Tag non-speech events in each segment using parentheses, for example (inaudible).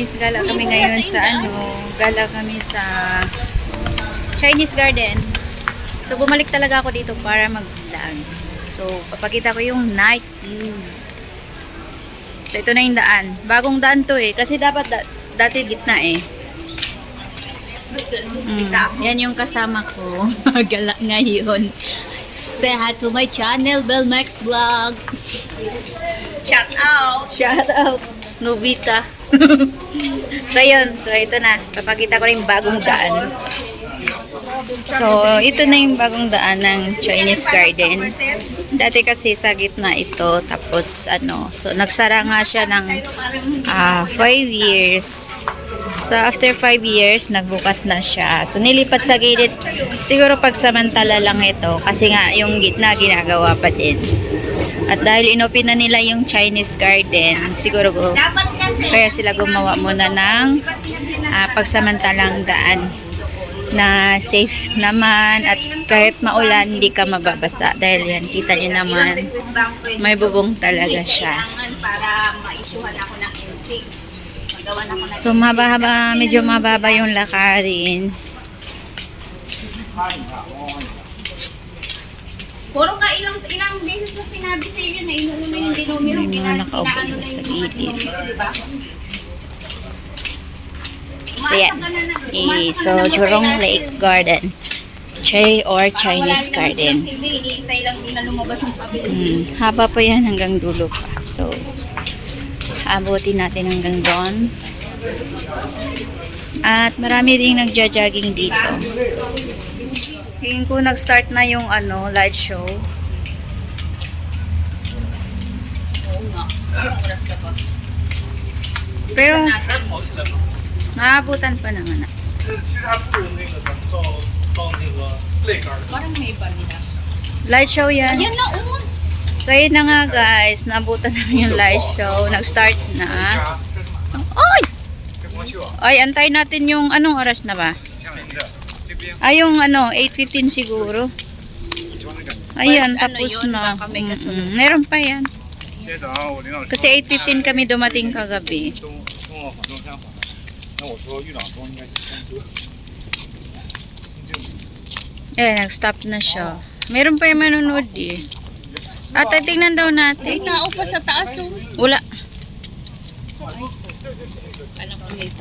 guys, gala kami ngayon sa ano, gala kami sa Chinese Garden. So bumalik talaga ako dito para mag-vlog. So papakita ko yung night view. So ito na yung daan. Bagong daan to eh. Kasi dapat da- dati gitna eh. Mm, yan yung kasama ko. (laughs) gala ngayon. Say hi to my channel, Belmex Vlog. Shout out! Shout out, Nobita. (laughs) so, yun. So, ito na. Papakita ko rin bagong daan. So, ito na yung bagong daan ng Chinese Garden. Dati kasi sa gitna ito. Tapos, ano, so, nagsara nga siya ng 5 years. So, after 5 years, nagbukas na siya. So, nilipat sa gilid. Siguro pagsamantala lang ito. Kasi nga, yung gitna ginagawa pa din. At dahil inopin na nila yung Chinese garden, siguro kasi... kaya sila gumawa muna ng ah, pagsamantalang daan na safe naman at kahit maulan hindi ka mababasa. Dahil yan kita nyo naman may bubong talaga siya. So mababa medyo mababa yung lakarin Puro ka ilang ilang beses na sinabi sa iyo na inuuna yung dinumero. May mga nakaupo na sa gilid. dinumero, di ba? so yan ka so Jurong Lake. Garden Chay or Chinese Garden. Hmm, haba pa yan hanggang dulo pa. So, abutin natin hanggang doon. At marami rin nagja-jogging dito. Tingin ko nag-start na yung ano, light show. Oo nga. Anong oras ka pa? Pero, Natin. maabutan pa naman. 其实它不如那个咱们到到那个肋杆儿 Parang may iba nila. Light show yan. Ayan na, oh. So, yun na nga guys. Nabutan namin yung light show. Nag-start na. 家这是马 Ay! 这光秀啊， Ay, antay natin yung anong oras na ba? Ay, yung ano, 8.15 siguro. Ayan, tapos na. Meron pa yan. Kasi 8.15 kami dumating kagabi. Eh, nag-stop na siya. Meron pa yung manonood eh. At tingnan daw natin. May tao pa sa taas oh. Wala.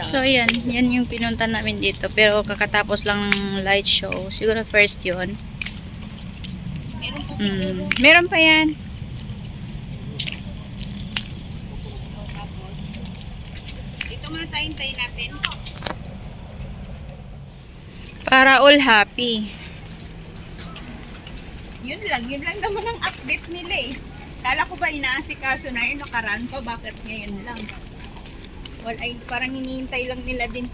So, yan. Yan yung pinunta namin dito. Pero kakatapos lang ng light show. Siguro first pa Mm. Meron pa yan. Dito muna tayo natin. Para all happy. Yun lang, yun lang naman ang update nila eh. Kala ko ba inaasikaso na yun, nakaraan pa, bakit ngayon lang? Well, ay, parang hinihintay lang nila din.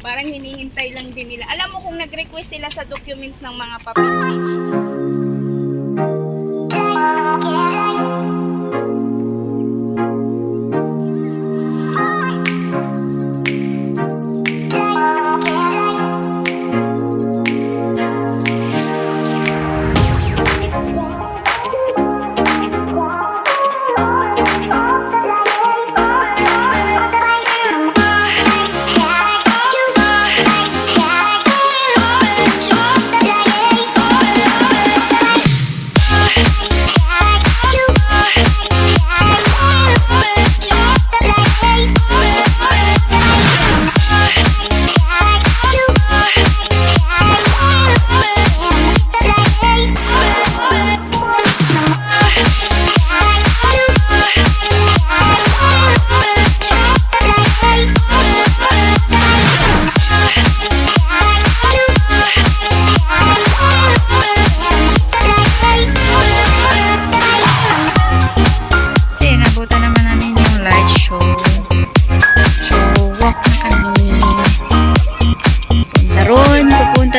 Parang hinihintay lang din nila. Alam mo kung nag-request sila sa documents ng mga papel.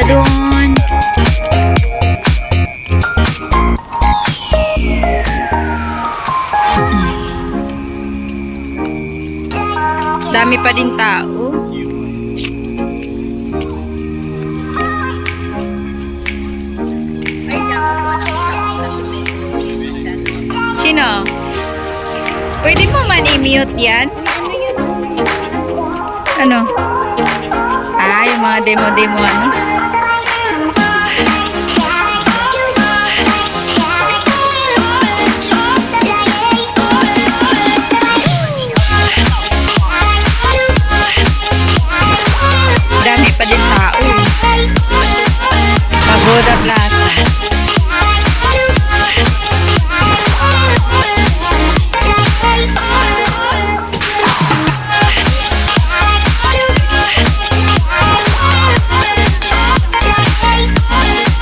Doon. Dami pa din tao. Sino? Pwede mo man i-mute yan? Ano? Ano? Ah, yung mga demo-demo ano? Pagoda Plaza.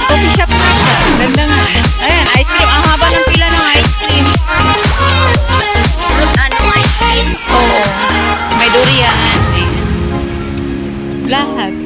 Coffee shop siya. Ganda nga. Ayan, ice cream. Ang haba pila ng ice cream. Ano, ice cream? Oo. May durian. Lahat.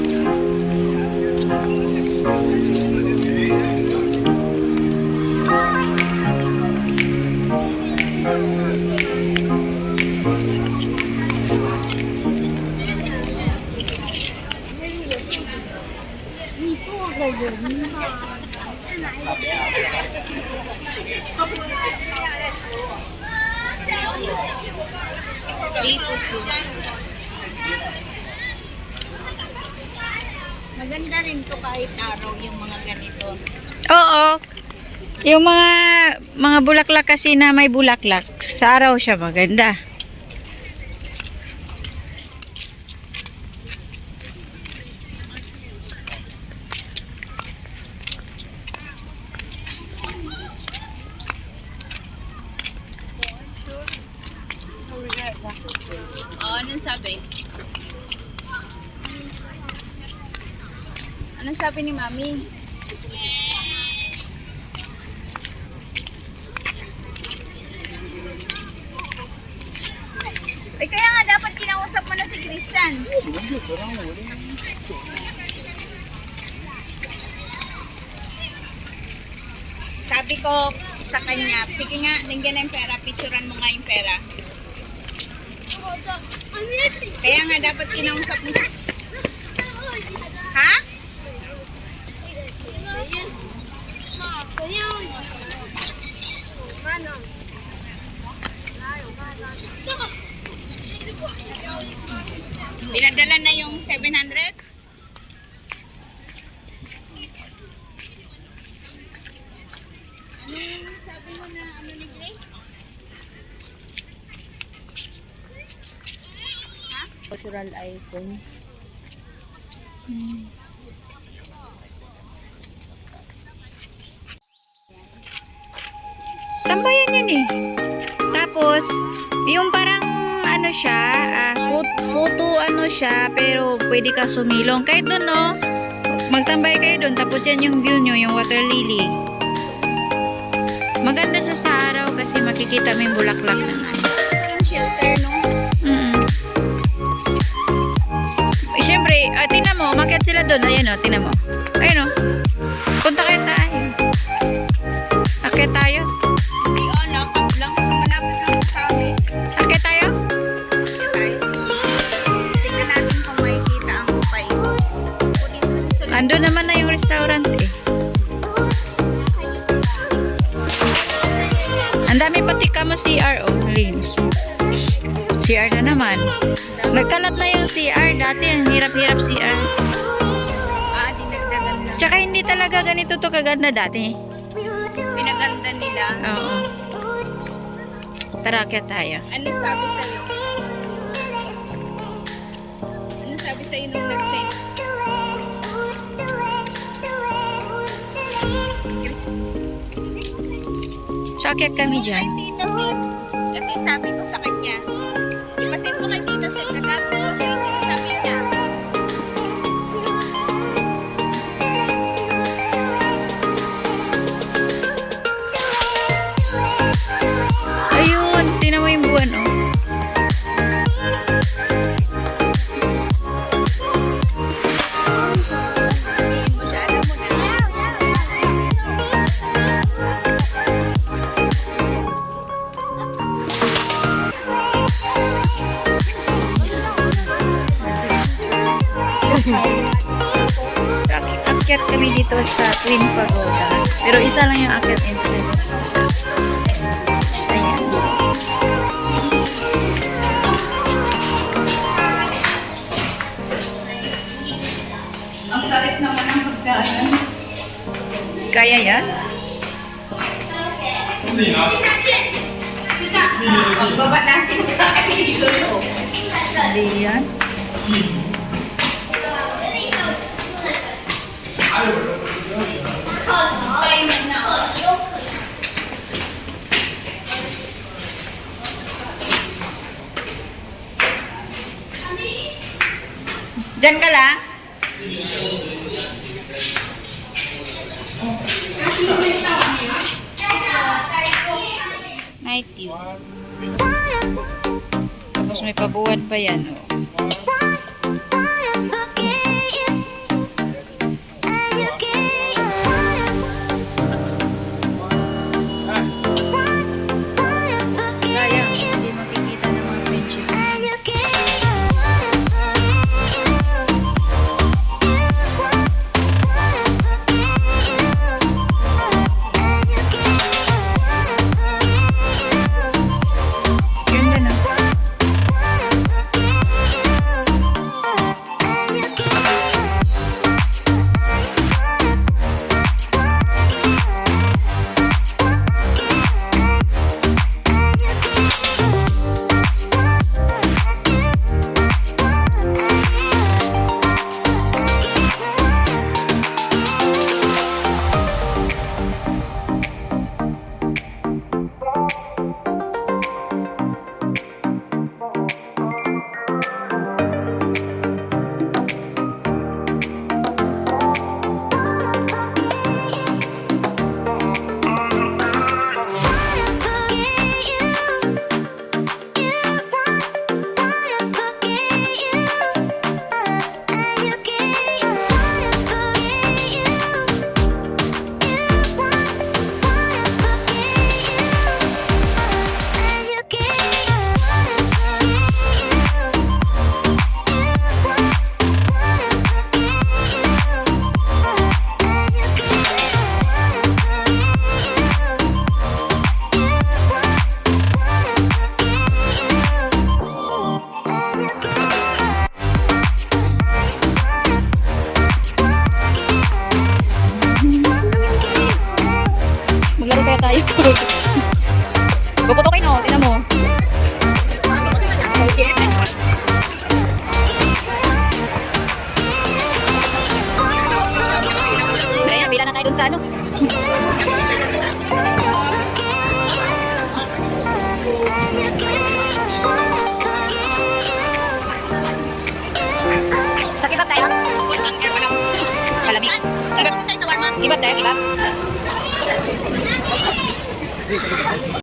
Maganda rin to kahit araw yung mga ganito. Oo. Yung mga mga bulaklak kasi na may bulaklak. Sa araw siya maganda. Oo, sabi? Anong sabi ni Mami? Ay, kaya nga dapat kinausap mo na si Christian. Sabi ko sa kanya, sige nga, nandiyan na yung pera, picturean mo nga yung pera. Kaya nga dapat kinausap mo. Ha? Pinadala na yung 700? Cultural icon. Tambayan yan eh. Tapos, yung parang ano siya, ah, photo, ano siya, pero pwede ka sumilong. Kahit doon no, magtambay kayo doon. Tapos yan yung view nyo, yung water lily. Maganda siya sa araw kasi makikita mo yung bulaklak na shelter, no? Doon. Ayan o, tingnan mo. Ayan o. Punta kayo tayo. Akyat tayo. Ay, oh, lakad lang. Malapit lang sa amin. Akyat tayo. Tingnan natin kung makikita ang upay. O Ando naman na yung restaurant eh. Ang dami pati ka mo CR oh, Lins. CR na naman. Nagkalat na yung CR. Dati ang hirap-hirap CR. Hindi talaga ganito to kaganda dati. Pinaganda nila. Oo. Tara, akyat tayo. Ano sabi sa'yo? Ano sabi sa'yo nung nag-send? Akyat kami dyan. yung akit in savings account. Ayan. Naman ang pagdaan. Kaya yan? Hindi na. Isa. Pagbaba natin. Hindi yan. Diyan ka lang? Night view. Tapos may pabuwan pa yan. Oh. Ano. Sa kibab tayo? Malamig. Kibab tayo sa warm-up. Kibab tayo, kibab.